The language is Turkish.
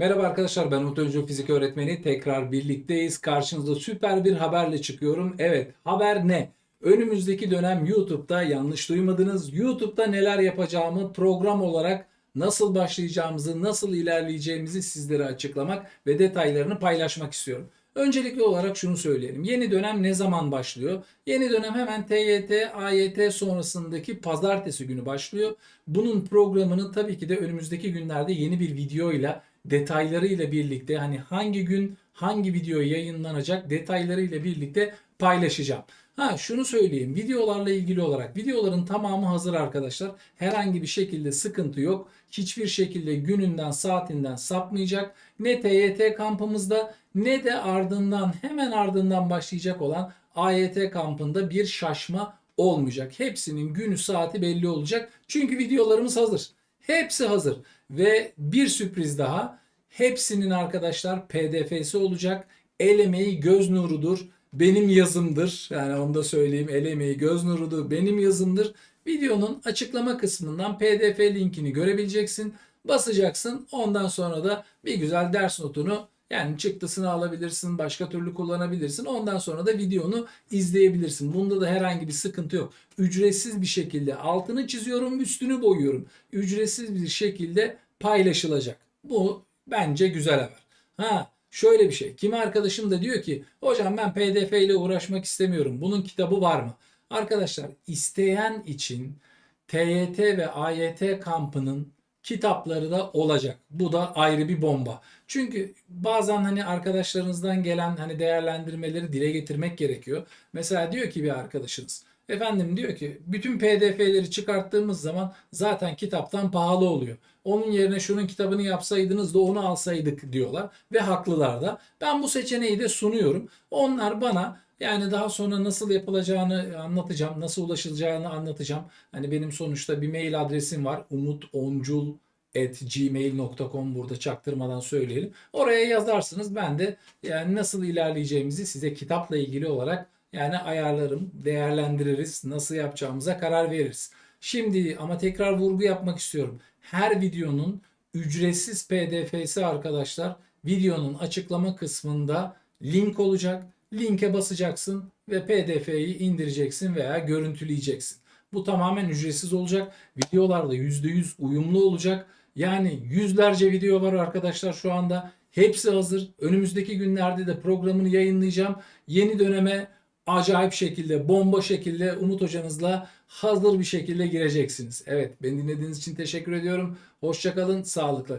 Merhaba arkadaşlar ben Öncü Fizik Öğretmeni. Tekrar birlikteyiz. Karşınızda süper bir haberle çıkıyorum. Evet haber ne? Önümüzdeki dönem YouTube'da yanlış duymadınız. YouTube'da neler yapacağımı program olarak nasıl başlayacağımızı, nasıl ilerleyeceğimizi sizlere açıklamak ve detaylarını paylaşmak istiyorum. Öncelikli olarak şunu söyleyelim. Yeni dönem ne zaman başlıyor? Yeni dönem hemen TYT, AYT sonrasındaki pazartesi günü başlıyor. Bunun programını tabii ki de önümüzdeki günlerde yeni bir videoyla detaylarıyla birlikte hani hangi gün hangi video yayınlanacak detaylarıyla birlikte paylaşacağım. Ha şunu söyleyeyim videolarla ilgili olarak videoların tamamı hazır arkadaşlar. Herhangi bir şekilde sıkıntı yok. Hiçbir şekilde gününden saatinden sapmayacak. Ne TYT kampımızda ne de ardından hemen ardından başlayacak olan AYT kampında bir şaşma olmayacak. Hepsinin günü saati belli olacak. Çünkü videolarımız hazır. Hepsi hazır. Ve bir sürpriz daha. Hepsinin arkadaşlar PDF'si olacak. El emeği göz nurudur. Benim yazımdır. Yani onu da söyleyeyim. El emeği göz nurudur. Benim yazımdır. Videonun açıklama kısmından PDF linkini görebileceksin. Basacaksın. Ondan sonra da bir güzel ders notunu yani çıktısını alabilirsin, başka türlü kullanabilirsin. Ondan sonra da videonu izleyebilirsin. Bunda da herhangi bir sıkıntı yok. Ücretsiz bir şekilde altını çiziyorum, üstünü boyuyorum. Ücretsiz bir şekilde paylaşılacak. Bu bence güzel haber. Ha şöyle bir şey. Kimi arkadaşım da diyor ki hocam ben PDF ile uğraşmak istemiyorum. Bunun kitabı var mı? Arkadaşlar isteyen için TYT ve AYT kampının kitapları da olacak. Bu da ayrı bir bomba. Çünkü bazen hani arkadaşlarınızdan gelen hani değerlendirmeleri dile getirmek gerekiyor. Mesela diyor ki bir arkadaşınız Efendim diyor ki bütün PDF'leri çıkarttığımız zaman zaten kitaptan pahalı oluyor. Onun yerine şunun kitabını yapsaydınız da onu alsaydık diyorlar ve haklılar da. Ben bu seçeneği de sunuyorum. Onlar bana yani daha sonra nasıl yapılacağını anlatacağım, nasıl ulaşılacağını anlatacağım. Hani benim sonuçta bir mail adresim var. umutoncul gmail.com burada çaktırmadan söyleyelim. Oraya yazarsınız. Ben de yani nasıl ilerleyeceğimizi size kitapla ilgili olarak yani ayarlarım, değerlendiririz, nasıl yapacağımıza karar veririz. Şimdi ama tekrar vurgu yapmak istiyorum. Her videonun ücretsiz PDF'si arkadaşlar videonun açıklama kısmında link olacak. Linke basacaksın ve PDF'yi indireceksin veya görüntüleyeceksin. Bu tamamen ücretsiz olacak. Videolar da %100 uyumlu olacak. Yani yüzlerce video var arkadaşlar şu anda. Hepsi hazır. Önümüzdeki günlerde de programını yayınlayacağım. Yeni döneme acayip şekilde, bomba şekilde Umut hocanızla hazır bir şekilde gireceksiniz. Evet, beni dinlediğiniz için teşekkür ediyorum. Hoşçakalın, sağlıkla kalın.